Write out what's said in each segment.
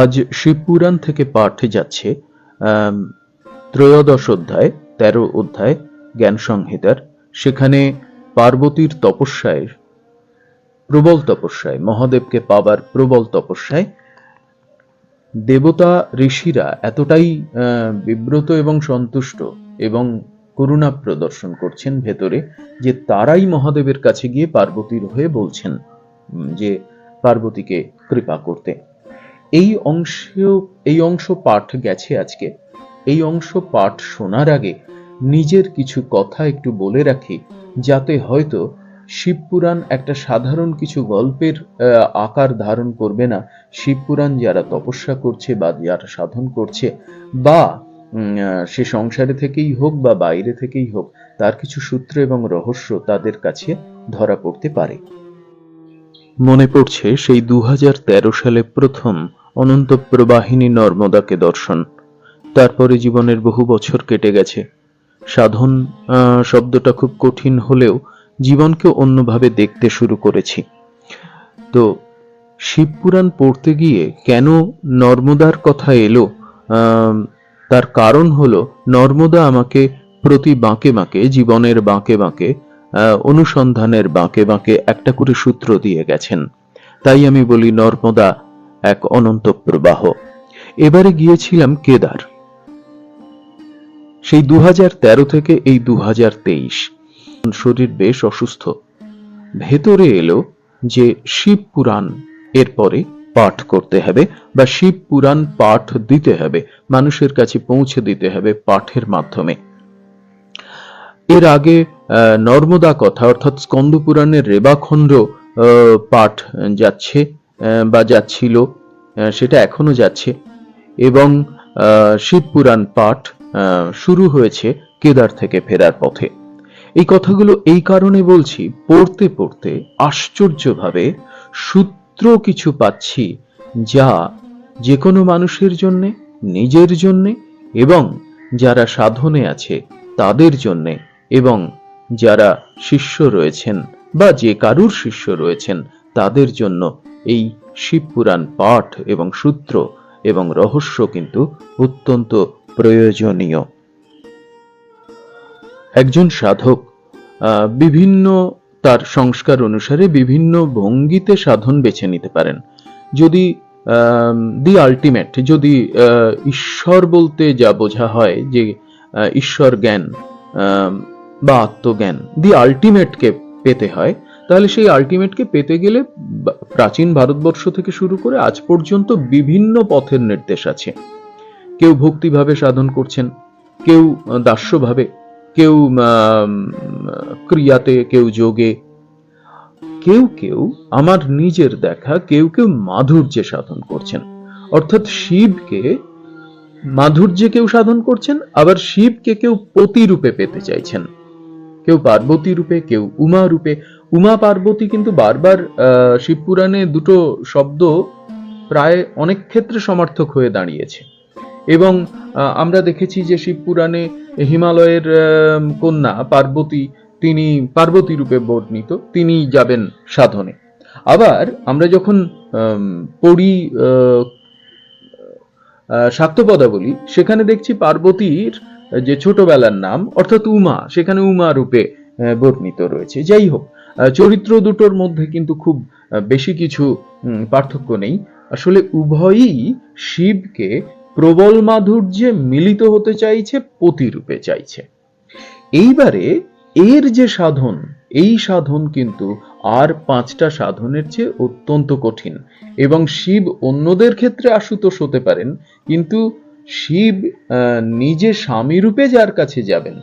আজ শিবপুরাণ থেকে পাঠে যাচ্ছে ত্রয়োদশ অধ্যায়, তেরো অধ্যায়, জ্ঞান সংহিতার। সেখানে পার্বতীর তপস্যায়, প্রবল তপস্যায়, মহাদেবকে পাবার প্রবল তপস্যায়, দেবতা ঋষিরা এতটাই বিব্রত এবং সন্তুষ্ট এবং করুণা প্রদর্শন করছেন ভেতরে যে তারাই মহাদেবের কাছে গিয়ে পার্বতীর হয়ে বলছেন যে পার্বতীকে কৃপা করতে। এই অংশ এই অংশ পাঠ গেছে আজকে। এই অংশ পাঠ শোনার আগে নিজের কিছু কথা একটু বলে রাখি, যাতে হয়তো শিবপুরাণ একটা সাধারণ কিছু গল্পের আকার ধারণ করবে না। শিবপুরাণ যারা তপস্যা করছে বা যারা সাধন করছে বা সে সংসারে থেকেই হোক বা বাইরে থেকেই হোক, তার কিছু সূত্র এবং রহস্য তাদের কাছে ধরা পড়তে পারে। মনে পড়ছে সেই দু হাজার তেরো সালে প্রথম অনন্ত প্রবাহিনী নর্মদাকে দর্শন। তারপরে জীবনের বহু বছর কেটে গেছে। সাধন শব্দটা খুব কঠিন হলেও জীবনকে অন্যভাবে দেখতে শুরু করেছি। তো শিবপুরাণ পড়তে গিয়ে কেন নর্মদার কথা এলো? তার কারণ হলো নর্মদা আমাকে প্রতি বাঁকে বাঁকে, জীবনের বাঁকে বাঁকে অনুসন্ধানের বাঁকে বাঁকে একটা করে সূত্র দিয়ে গেছেন। তাই আমি বলি নর্মদা এক অনন্ত প্রবাহ। এবারে গিয়েছিলাম কেদার। সেই দু হাজার তেরো থেকে এই দু হাজার তেইশ। শরীর বেশ অসুস্থ। ভেতরে এলো যে শিব পুরাণ এরপরে পাঠ করতে হবে বা শিব পুরাণ পাঠ দিতে হবে, মানুষের কাছে পৌঁছে দিতে হবে পাঠের মাধ্যমে। এর আগে নর্মদা কথা অর্থাৎ স্কন্দ পুরাণের রেবাখণ্ড পাঠ যাচ্ছে বা যাচ্ছিল সেটা এখনও যাচ্ছে। এবং আহ, শিব পুরাণ পাঠ শুরু হয়েছে কেদার থেকে ফেরার পথে। এই কথাগুলো এই কারণে বলছি পড়তে পড়তে আশ্চর্যভাবে সূত্র কিছু পাচ্ছি যা যে কোনো মানুষের জন্যে নিজের জন্যে এবং যারা সাধনে আছে তাদের জন্যে এবং যারা শিষ্য রয়েছেন বা যে কারুর শিষ্য রয়েছেন তাদের জন্য এই শিবপুরাণ পাঠ এবং সূত্র এবং রহস্য কিন্তু অত্যন্ত প্রয়োজনীয়। একজন সাধক বিভিন্ন তার সংস্কার অনুসারে বিভিন্ন ভঙ্গিতে সাধন বেছে নিতে পারেন। যদি দি আলটিমেট যদি ঈশ্বর বলতে যা বোঝা হয় যে ঈশ্বর জ্ঞান বা আত্মজ্ঞান দি আলটিমেটকে পেতে হয় তাহলে সেই আলটিমেটকে পেতে গেলে প্রাচীন ভারতবর্ষ থেকে শুরু করে আজ পর্যন্ত বিভিন্ন পথের নির্দেশ আছে। কেউ ভক্তিভাবে সাধন করছেন, কেউ দাস্যভাবে, কেউ ক্রিয়াতে, কেউ যোগে। কেউ কেউ আমার নিজের দেখা, কেউ কেউ মাধুর্যে সাধন করছেন। অর্থাৎ শিবকে মাধুর্যে কেউ সাধন করছেন, আবার শিবকে কেউ পতি রূপে পেতে চাইছেন। কেউ পার্বতী রূপে, কেউ উমা রূপে উমা পার্বতী কিন্তু বারবার শিবপুরাণে দুটো শব্দ প্রায় অনেক ক্ষেত্রে সমার্থক হয়ে দাঁড়িয়েছে। এবং আমরা দেখেছি যে শিবপুরাণে হিমালয়ের কন্যা পার্বতী, তিনি পার্বতী রূপে বর্ণিত, তিনি যাবেন সাধনে। আবার আমরা যখন পড়ি শাক্তপদাবলী, সেখানে দেখছি পার্বতীর, যে ছোটবেলার নাম, অর্থাৎ উমা, সেখানে উমা রূপে বর্ণিত রয়েছে। যাই হোক চরিত্র দুটোর মধ্যে কিন্তু খুব বেশি কিছু পার্থক্য নেই। আসলে উভয়ই শিবকে প্রবল মাধুর্যে মিলিত হতে চাইছে, পতিরূপে চাইছে। এইবারে এর যে সাধন, এই সাধন কিন্তু আর পাঁচটা সাধনের চেয়ে অত্যন্ত কঠিন। এবং শিব অন্যদের ক্ষেত্রে আশুতোষ হতে পারেন, কিন্তু শিব নিজে স্বামী রূপে যার কাছে যাবেন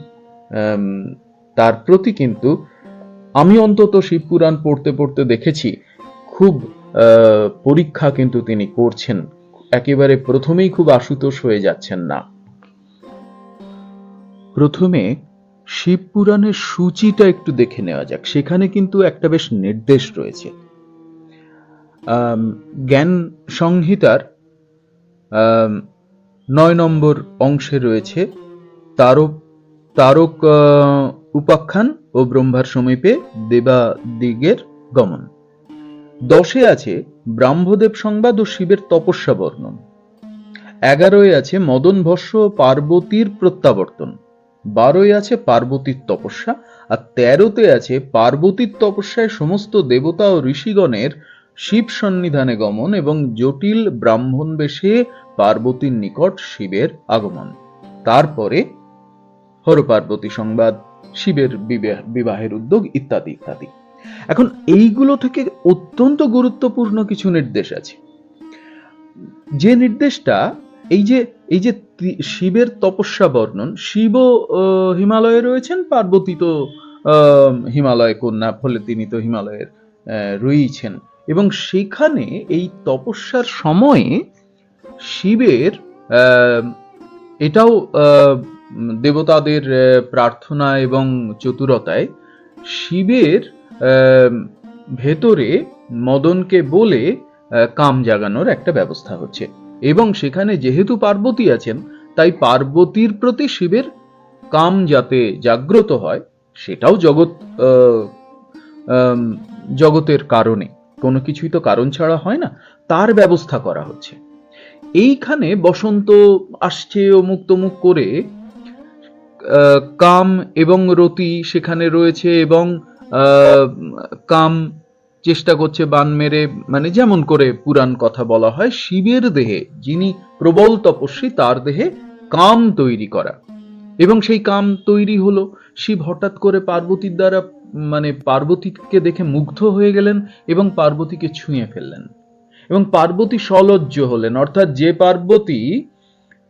তার প্রতি কিন্তু আমি অন্তত শিব পুরাণ পড়তে পড়তে দেখেছি, খুব পরীক্ষা কিন্তু তিনি করছেন। একেবারে প্রথমেই খুব আশুতোষ হয়ে যাচ্ছেন না। প্রথমে শিব পুরাণের সূচিটা একটু দেখে নেওয়া যাক। সেখানে কিন্তু একটা বেশ নির্দেশ রয়েছে। জ্ঞান সংহিতার নয় নম্বর অংশে রয়েছে, তারক তারক উপাখ্যান ও ব্রহ্মার সমীপে দেবাদিগের গমন। দশে আছে ব্রাহ্মদেব সংবাদ ও শিবের তপস্যা বর্ণন। এগারোয় আছে মদন ভস্য পার্বতীর প্রত্যাবর্তন। বারোয় আছে পার্বতীর তপস্যা আর তেরোতে আছে পার্বতীর তপস্যায় সমস্ত দেবতা ও ঋষিগণের শিব সন্নিধানে গমন এবং জটিল ব্রাহ্মণ বেশে পার্বতীর নিকট শিবের আগমন। তারপরে হর পার্বতী সংবাদ। শিবের বিবাহ- বিবাহের উদ্যোগ ইত্যাদি ইত্যাদি। এখন এইগুলো থেকে অত্যন্ত গুরুত্বপূর্ণ কিছু নির্দেশ আছে। যে নির্দেশটা, এই যে এই যে শিবের তপস্যা বর্ণন শিব হিমালয়ে রয়েছেন, পার্বতী তো হিমালয় কন্যা, ফলে তিনি তো হিমালয়ের রয়েছেন এবং সেখানে এই তপস্যার সময়ে শিবের এটাও দেবতাদের প্রার্থনা এবং চতুরতায় শিবের ভেতরে মদনকে বলে কাম জাগানোর একটা ব্যবস্থা হচ্ছে। এবং সেখানে যেহেতু পার্বতী আছেন, তাই পার্বতীর প্রতি শিবের কাম যাতে জাগ্রত হয়, সেটাও জগৎ জগতের কারণে। কোনো কিছুই তো কারণ ছাড়া হয় না, তার ব্যবস্থা করা হচ্ছে। এইখানে বসন্ত আসছে অমুক তমুক করে কাম এবং রতি সেখানে রয়েছে এবং কাম চেষ্টা করছে বান মেরে মানে যেমন করে পুরাণ কথা বলা হয়, শিবের দেহে, যিনি প্রবল তপস্বী, তার দেহে কাম তৈরি করা। এবং সেই কাম তৈরি হলো, শিব হঠাৎ করে পার্বতীর দ্বারা মানে পার্বতীকে দেখে মুগ্ধ হয়ে গেলেন এবং পার্বতীকে ছুঁয়ে ফেললেন। এবং পার্বতী সলজ্জ হলেন, অর্থাৎ যে পার্বতী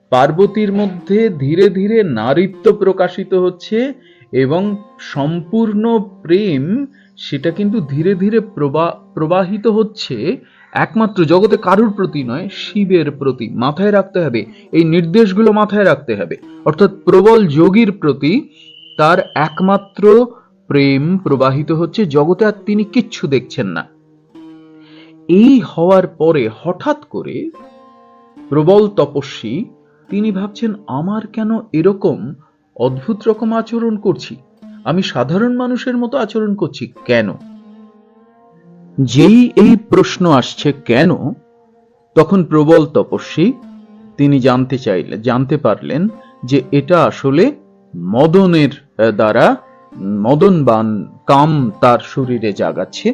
পার্বতীর মধ্যে ধীরে ধীরে নারীত্ব প্রকাশিত হচ্ছে এবং সম্পূর্ণ প্রেম সেটা কিন্তু ধীরে ধীরে প্রবা- প্রবাহিত হচ্ছে। একমাত্র জগতে কারুর প্রতি নয়, শিবের প্রতি। মাথায় রাখতে হবে, এই নির্দেশগুলো মাথায় রাখতে হবে। অর্থাৎ প্রবল যোগীর প্রতি তার একমাত্র প্রেম প্রবাহিত হচ্ছে জগতে আর তিনি কিচ্ছু দেখছেন না। এই হওয়ার পরে হঠাৎ করে প্রবল তপস্বী তিনি ভাবছেন, আমার কেন এরকম অদ্ভুত রকম আচরণ করছি? আমি সাধারণ মানুষের মতো আচরণ করছি কেন? যেই এই প্রশ্ন আসছে কেন, তখন প্রবল তপস্বী তিনি জানতে চাইলেন জানতে পারলেন যে এটা আসলে মদনের দ্বারা মদন বান কাম তার শরীরে জাগাচ্ছে।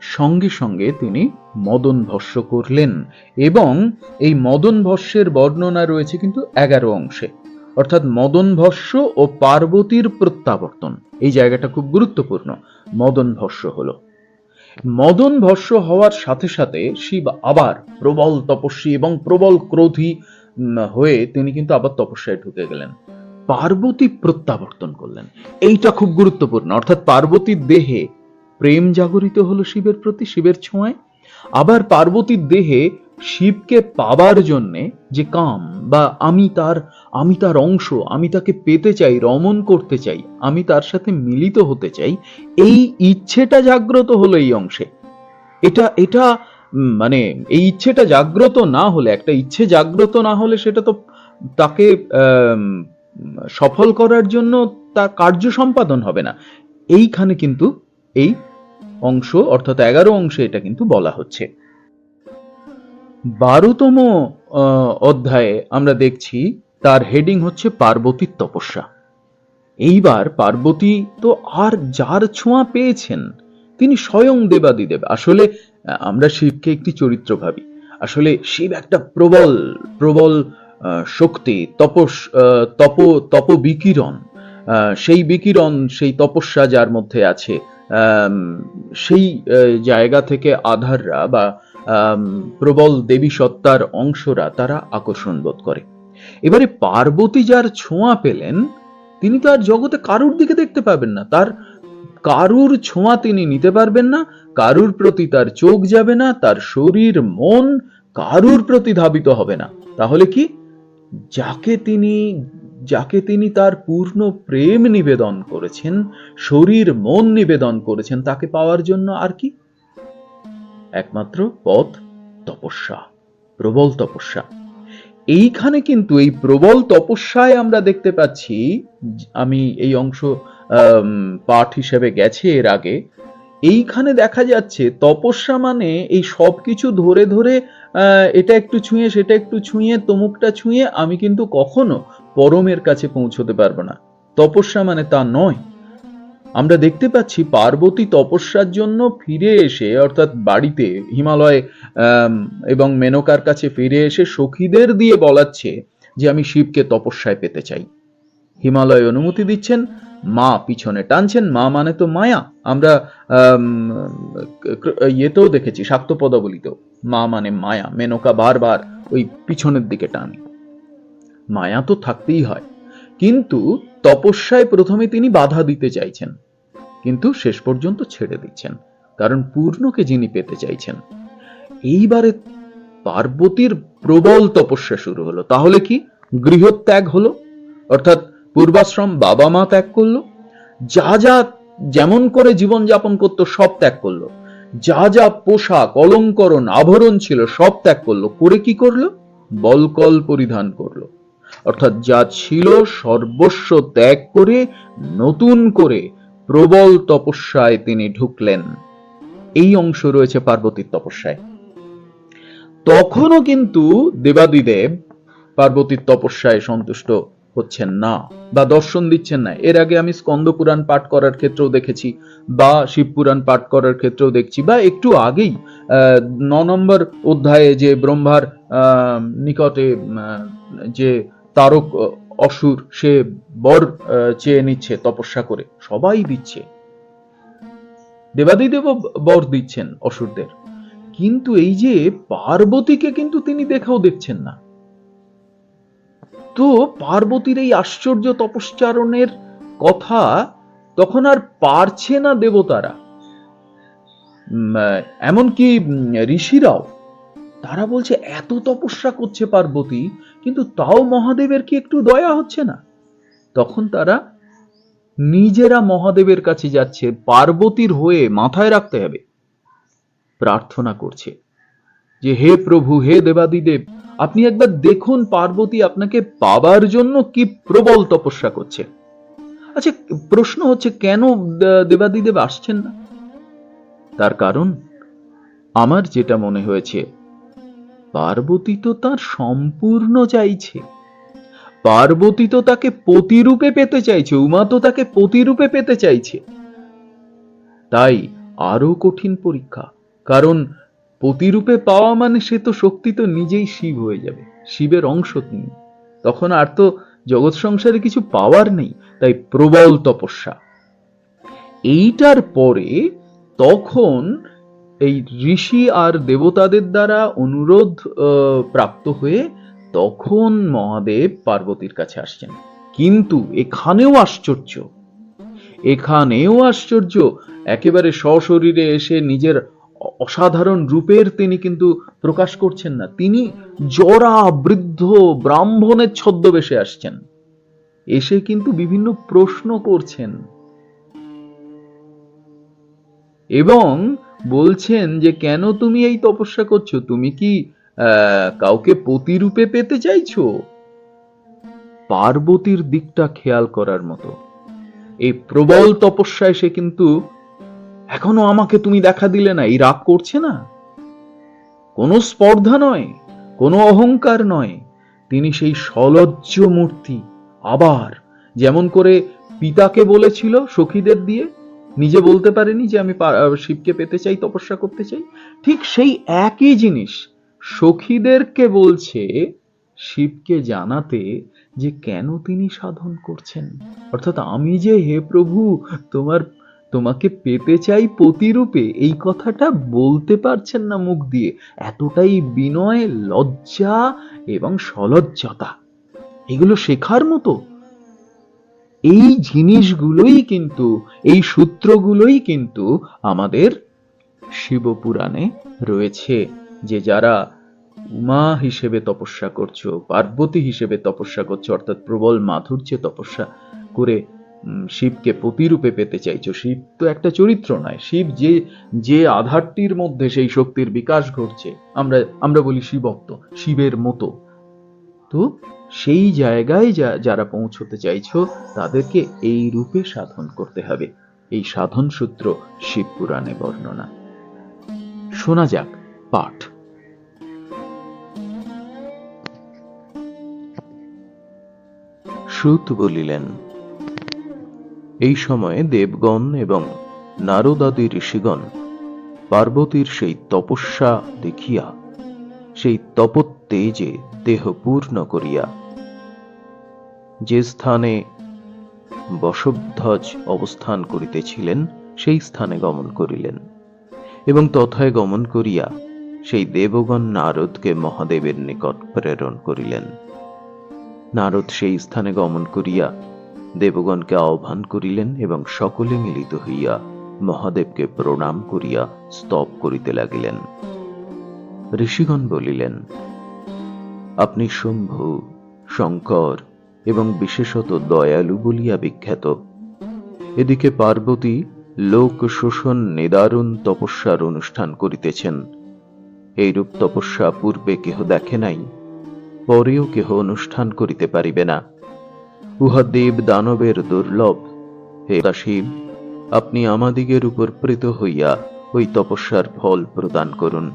সঙ্গে সঙ্গে তিনি মদন ভস্য করলেন এবং এই মদন ভস্যের বর্ণনা রয়েছে কিন্তু এগারো অংশে। অর্থাৎ মদন ভস্য ও পার্বতীর প্রত্যাবর্তন। এই জায়গাটা খুব গুরুত্বপূর্ণ, মদন ভস্য হলো। মদন ভস্য হওয়ার সাথে সাথে শিব আবার প্রবল তপস্বী এবং প্রবল ক্রোধী হয়ে তিনি কিন্তু আবার তপস্যায় ঢুকে গেলেন। পার্বতী প্রত্যাবর্তন করলেন। এইটা খুব গুরুত্বপূর্ণ। অর্থাৎ পার্বতীর দেহে প্রেম জাগরিত হলো শিবের প্রতি, শিবের ছোঁয়ায়। আবার পার্বতীর দেহে শিবকে পাবার জন্যে যে কাম বা আমি তার আমি তার অংশ, আমি তাকে পেতে চাই রমন করতে চাই, আমি তার সাথে মিলিত হতে চাই, এই ইচ্ছেটা জাগ্রত হলো এই অংশে। এটা এটা মানে এই ইচ্ছেটা জাগ্রত না হলে, একটা ইচ্ছে জাগ্রত না হলে সেটা তো তাকে সফল করার জন্য তার কার্য সম্পাদন হবে না। এইখানে কিন্তু এই অংশ অর্থাৎ এগারো অংশে এটা কিন্তু বলা হচ্ছে। বারোতম অধ্যায়ে আমরা দেখছি তার হেডিং হচ্ছে পার্বতীর তপস্যা। এইবার পার্বতী তো আর যার ছোঁয়া পেয়েছেন তিনি স্বয়ং দেবাদিদেব। আসলে আহ, আমরা শিবকে একটি চরিত্র ভাবি। আসলে শিব একটা প্রবল প্রবল শক্তি তপস তপ তপ বিকিরণ সেই বিকিরণ সেই তপস্যা যার মধ্যে আছে সেই জায়গা থেকে আধাররা বা প্রবল দেবী সত্তার অংশরা তারা আকর্ষণ বোধ করে। এবারে পার্বতী যার ছোঁয়া পেলেন, তিনি তো আর জগতে কারুর দিকে দেখতে পাবেন না। তার কারুর ছোঁয়া তিনি নিতে পারবেন না, কারুর প্রতি তার চোখ যাবে না, তার শরীর, মন কারুর প্রতি ধাবিত হবে না। তাহলে কি? যাকে তিনি যাকে তিনি তার পূর্ণ প্রেম নিবেদন করেছেন, শরীর, মন নিবেদন করেছেন, তাকে পাওয়ার জন্য আর কি? একমাত্র পথ তপস্যা, প্রবল তপস্যা। এইখানে কিন্তু এই প্রবল তপস্যায় আমরা দেখতে পাচ্ছি, আমি এই অংশ পাঠ হিসেবে গেছে এর আগে, এইখানে দেখা যাচ্ছে তপস্যা মানে এই সব কিছু ধরে ধরে এটা একটু ছুঁয়ে, সেটা একটু ছুঁয়ে, তমুকটা ছুঁয়ে, আমি কিন্তু কখনো পরমের কাছে পৌঁছতে পারব না। তপস্যা মানে তা নয়। আমরা দেখতে পাচ্ছি পার্বতী তপস্যার জন্য ফিরে এসে অর্থাৎ বাড়িতে হিমালয় এবং মেনকার কাছে ফিরে এসে সখীদের দিয়ে বলাচ্ছে যে আমি শিবকে তপস্যায় পেতে চাই। হিমালয় অনুমতি দিচ্ছেন মা পিছনে টানছেন মা মানে তো মায়া। আমরা আম, ইয়েতেও দেখেছি শাক্ত পদাবলিতেও মা মানে মায়া মেনকা বারবার ওই পিছনের দিকে টানে। মায়া তো থাকতেই হয়। কিন্তু তপস্যায় প্রথমে তিনি বাধা দিতে চাইছেন। কিন্তু শেষ পর্যন্ত ছেড়ে দিচ্ছেন, কারণ পূর্ণকে যিনি পেতে চাইছেন। এইবারে পার্বতীর প্রবল তপস্যা শুরু হলো। তাহলে কি গৃহত্যাগ হলো? অর্থাৎ পূর্বাশ্রম বাবা মা ত্যাগ করল? যা যা যেমন করে জীবন যাপন করতো, সব ত্যাগ করল। যা যা পোশাক, অলঙ্করণ, আভরণ ছিল, সব ত্যাগ করল। করে কি করল? বলকল পরিধান করল। অর্থাৎ যা ছিল সর্বস্ব ত্যাগ করে, নতুন করে প্রবল তপস্যায় তিনি ঢুকলেন। এই অংশ রয়েছে পার্বতীর তপস্যায়। তখনও কিন্তু দেবাদিদেব পার্বতীর তপস্যায় সন্তুষ্ট হচ্ছেন না বা দর্শন দিচ্ছেন না। এর আগে আমি স্কন্দ পুরাণ পাঠ করার ক্ষেত্রেও দেখেছি বা শিব পুরাণ পাঠ করার ক্ষেত্রেও দেখছি বা একটু আগেই ন নম্বর অধ্যায়ে যে ব্রহ্মার নিকটে যে তারক অসুর, সে বর চেয়ে নিচ্ছে, তপস্যা করে। সবাই দিচ্ছে। দেবাদিদেবও বর দিচ্ছেন অসুরদের। কিন্তু এই যে পার্বতীকে কিন্তু তিনি দেখাও দেখছেন না। তো পার্বতীর এই আশ্চর্য তপশ্চারণের কথা তখন আর পারছে না দেবতারা। এমনকি ঋষিরাও তারা বলছে, এত তপস্যা করছে পার্বতী, কিন্তু তাও মহাদেবের কি একটু দয়া হচ্ছে না? তখন তারা নিজেরা মহাদেবের কাছে যাচ্ছে, পার্বতীর হয়ে মাথায় রাখতে হবে। প্রার্থনা করছে যে, হে প্রভু, হে দেবাদিদেব, আপনি একবার দেখুন পার্বতী আপনাকে পাবার জন্য কি প্রবল তপস্যা করছে। আচ্ছা প্রশ্ন হচ্ছে, কেন দেবাদিদেব আসছেন না? তার কারণ, আমার যেটা মনে হয়েছে পার্বতী তো তার সম্পূর্ণ চাইছে। পার্বতী তো তাকে পতিরূপে পেতে চাইছে, উমা তো তাকে পতিরূপে পেতে চাইছে। তাই আরও কঠিন পরীক্ষা, কারণ পতিরূপে পাওয়া মানে সে তো শক্তি তো নিজেই শিব হয়ে যাবে, শিবের অংশ তিনি। তখন আর তো জগৎ সংসারে কিছু পাওয়ার নেই, তাই প্রবল তপস্যা। এইটার পরে তখন এই ঋষি আর দেবতাদের দ্বারা অনুরোধ প্রাপ্ত হয়ে তখন মহাদেব পার্বতীর কাছে আসছেন। কিন্তু এখানেও আশ্চর্য। এখানেও আশ্চর্য। একেবারে সশরীরে এসে নিজের অসাধারণ রূপের তিনি কিন্তু প্রকাশ করছেন না। তিনি জরা বৃদ্ধ ব্রাহ্মণের ছদ্মবেশে আসছেন। এসে কিন্তু বিভিন্ন প্রশ্ন করছেন। এবং বলছেন যে, কেন তুমি এই তপস্যা করছ? তুমি কি কাউকে পতিরূপে পেতে চাইছো? পার্বতীর দিকটা খেয়াল করার মতো। এই প্রবল তপস্যায় সে কিন্তু, এখনও আমাকে তুমি দেখা দিলে না, এই রাগ করছে না? কোনো স্পর্ধা নয়, কোনো অহংকার নয়। তিনি সেই সলজ্জ মূর্তি আবার, যেমন করে পিতাকে বলেছিল সখীদের দিয়ে নিজে বলতে পারেনি যে আমি শিবকে পেতে চাই, তপস্যা করতে চাই। ঠিক সেই একই জিনিস সখীদেরকে বলছে, শিবকে জানাতে যে কেন তিনি সাধন করছেন। অর্থাৎ আমি যে হে প্রভু, তোমার, তোমাকে পেতে চাই প্রতিরূপে, এই কথাটা বলতে পারছেন না মুখ দিয়ে। এতটাই বিনয়, লজ্জা এবং সলজ্জতা। এগুলো শেখার মতো। এই জিনিসগুলোই কিন্তু, এই সূত্রগুলোই কিন্তু আমাদের শিবপুরাণে রয়েছে, যে যারা উমা হিসেবে তপস্যা করছ, পার্বতী হিসেবে তপস্যা করছ, অর্থাৎ প্রবল মাধুর্যে তপস্যা করে শিবকে প্রতিরূপে পেতে চাইছো। শিব তো একটা চরিত্র নয়। শিব যে যে আধারটির মধ্যে সেই শক্তির বিকাশ ঘটছে, আমরা আমরা বলি শিবত্ব শিবের মতো। তো সেই জায়গায় যা- যারা পৌঁছতে চাইছো, তাদেরকে এই রূপে সাধন করতে হবে। এই সাধন সূত্র শিবপুরাণে বর্ণনা। শোনা যাক পাঠ। সুত বলিলেন, এই সময়ে দেবগণ এবং নারদাদি ঋষিগণ পার্বতীর সেই তপস্যা দেখিয়া, সেই তপোত্তেজে দেহ পূর্ণ করিয়া। যে স্থানে বসবধ্বজ অবস্থান করিতেছিলেন, সেই স্থানে গমন করিলেন এবং তথায় গমন করিয়া সেই দেবগণ নারদকে মহাদেবের নিকট প্রেরণ করিলেন। নারদ সেই স্থানে গমন করিয়া দেবগণকে আহ্বান করিলেন এবং সকলে মিলিত হইয়া মহাদেবকে প্রণাম করিয়া স্তব করিতে লাগিলেন। ঋষিগণ বলিলেন আপনি শম্ভু, শঙ্কর এবং বিশেষত দয়ালু বলিয়া বিখ্যাত। এদিকে পার্বতী লোক শোষণ নিদারুণ তপস্যার অনুষ্ঠান করিতেছেন। এইরূপ তপস্যা পূর্বে কেহ দেখে নাই, পরেও কেহ অনুষ্ঠান করিতে পারিবে না। উহা দেব দানবের দুর্লভ। হে শিব আপনি আমাদিগের উপর প্রীত হইয়া ওই তপস্যার ফল প্রদান করুন।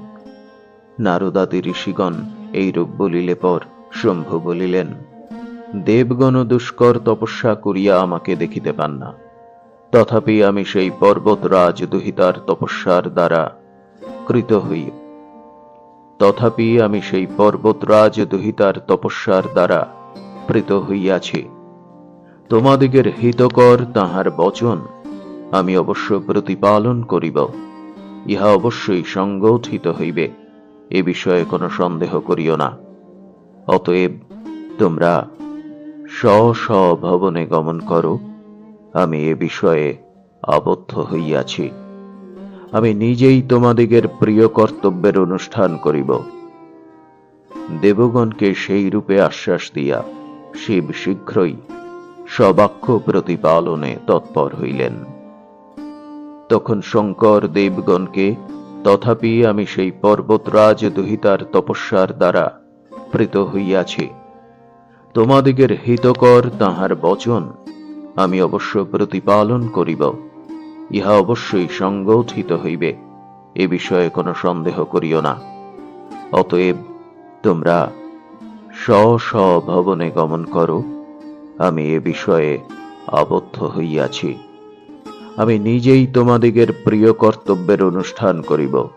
নারদাদি ঋষিগণ এইরূপ বলিলে পর শম্ভু বলিলেন, দেবগণ দুষ্কর তপস্যা করিয়া আমাকে দেখিতে পান না। তথাপি আমি সেই পর্বতরাজ দুহিতার তপস্যার দ্বারা কৃত হই। তথাপি আমি সেই পর্বতরাজ দুহিতার তপস্যার দ্বারা প্রীত হইয়াছি। তোমাদিগের হিতকর তাহার বচন আমি অবশ্য প্রতিপালন করিব। ইহা অবশ্যই সংগঠিত হইবে। এ বিষয়ে কোনো সন্দেহ করিও না। অতএব তোমরা স্ব ভবনে গমন করো, আমি এ বিষয়ে আবদ্ধ হইয়াছি। আমি নিজেই তোমাদিগের প্রিয় কর্তব্যের অনুষ্ঠান করিব। দেবগণকে সেই রূপে আশ্বাস দিয়া শিব শীঘ্রই সবাক্য প্রতিপালনে তৎপর হইলেন। তখন শঙ্কর দেবগণকে তথাপি আমি সেই পর্বতরাজ দুহিতার তপস্যার দ্বারা প্রীত হইয়াছি। তোমাদিগের হিতকর তাহার বচন আমি অবশ্য প্রতিপালন করিব। ইহা অবশ্যই সংগঠিত হইবে, এ বিষয়ে কোনো সন্দেহ করিও না। অতএব তোমরা স্ব ভবনে গমন করো, আমি এ বিষয়ে আবদ্ধ হইয়াছি। আমি নিজেই তোমাদিগের প্রিয় কর্তব্যের অনুষ্ঠান করিব।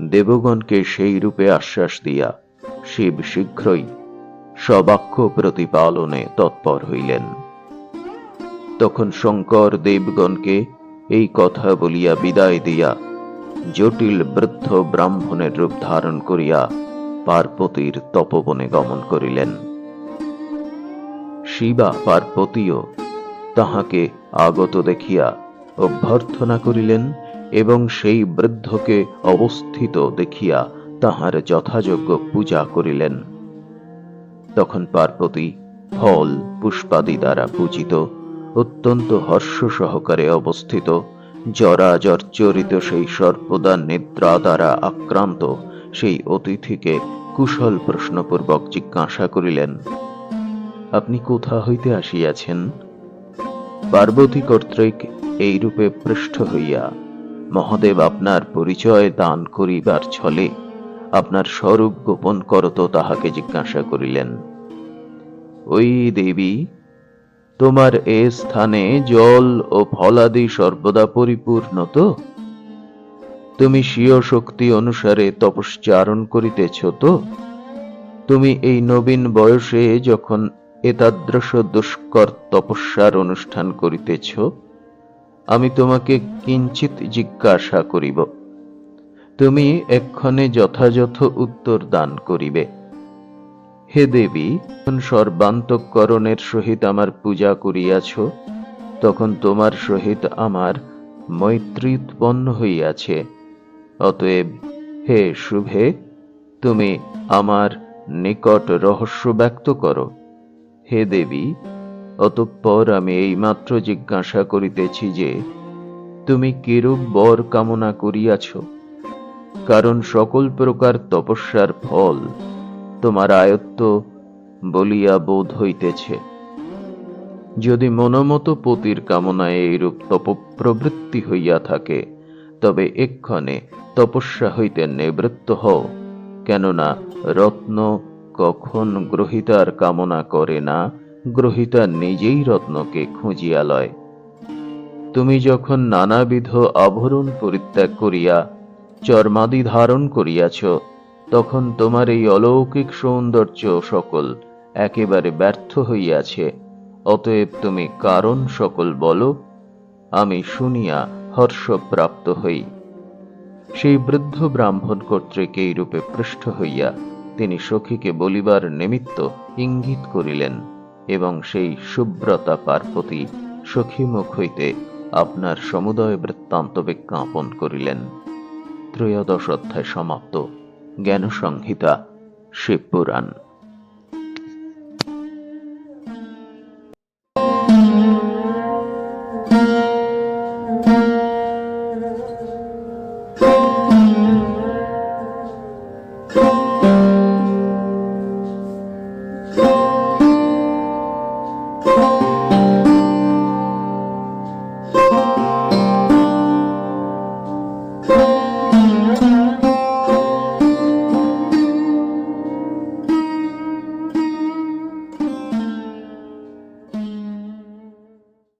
দেবগণকে সেই রূপে আশ্বাস দিয়া শিব শীঘ্রই সবাক্য প্রতিপালনে তৎপর হইলেন। তখন শঙ্কর দেবগণকে এই কথা বলিয়া বিদায় দিয়া জটিল বৃদ্ধ ব্রাহ্মণের রূপ ধারণ করিয়া পার্বতীর তপবনে গমন করিলেন। শিবা পার্বতীও তাহাকে আগত দেখিয়া অভ্যর্থনা করিলেন এবং সেই বৃদ্ধকে অবস্থিত দেখিয়া তাহার যথাযোগ্য পূজা করিলেন। তখন পার্বতী ফল পুষ্পাদি দ্বারা পূজিত, অত্যন্ত হর্ষ সহকারে অবস্থিত জরা জর্জরিত সেই সর্বদা নিদ্রা দ্বারা আক্রান্ত সেই অতিথিকে কুশল প্রশ্নপূর্বক জিজ্ঞাসা করিলেন, আপনি কোথা হইতে আসিয়াছেন? পার্বতী কর্তৃক এইরূপে পৃষ্ঠ হইয়া, মহাদেব আপনার পরিচয় দান করিবার ছলে আপনার স্বরূপ গোপন করত তাহাকে জিজ্ঞাসা করিলেন। ওই দেবী, তোমার এ স্থানে জল ও ফলাদি সর্বদা পরিপূর্ণ তো? তুমি স্বীয় শক্তি অনুসারে তপশ্চারণ করিতেছ তো? তুমি এই নবীন বয়সে যখন এতাদৃশ দুষ্কর তপস্যার অনুষ্ঠান করিতেছ, আমি তোমাকে কিঞ্চিত জিজ্ঞাসা করিব। তুমি এক্ষণে যথাযথ উত্তর দান করিবে। হে দেবী সর্বান্তঃকরণের সহিত আমার পূজা করিয়াছ, তখন তোমার সহিত আমার মৈত্রী উৎপন্ন হইয়াছে। অতএব হে শুভে, তুমি আমার নিকট রহস্য ব্যক্ত করো। হে দেবী, অতঃপর আমি এইমাত্র জিজ্ঞাসা করিতেছি যে, তুমি কিরূপ বর কামনা করিয়াছ? কারণ সকল প্রকার তপস্যার ফল তোমার আয়ত্ত বলিয়া বোধ হইতেছে। যদি মনোমত পতির কামনায় এইরূপ তপপ্রবৃত্তি হইয়া থাকে, তবে এক্ষণে তপস্যা হইতে নিবৃত্ত হও, কেননা রত্ন কখন গ্রহিতার কামনা করে না? গ্রহিতা নিজেই রত্নকে খুঁজিয়া লয়। তুমি যখন নানাবিধ আভরণ পরিত্যাগ করিয়া, চর্মাদি ধারণ করিয়াছ, তখন তোমার এই অলৌকিক সৌন্দর্য সকল একেবারে ব্যর্থ হইয়াছে। অতএব তুমি কারণ সকল বলো, আমি শুনিয়া হর্ষপ্রাপ্ত হই। সেই বৃদ্ধ ব্রাহ্মণ কর্তৃক এই রূপে পৃষ্ঠ হইয়া তিনি সখীকে বলিবার নিমিত্ত ইঙ্গিত করিলেন এবং সেই সুব্রতা পার্বতী সখীমুখ হইতে আপনার সমুদয় বৃত্তান্ত বিজ্ঞাপন করিলেন। ত্রয়োদশ অধ্যায় সমাপ্ত। জ্ঞান সংহিতা শিবপুরাণ।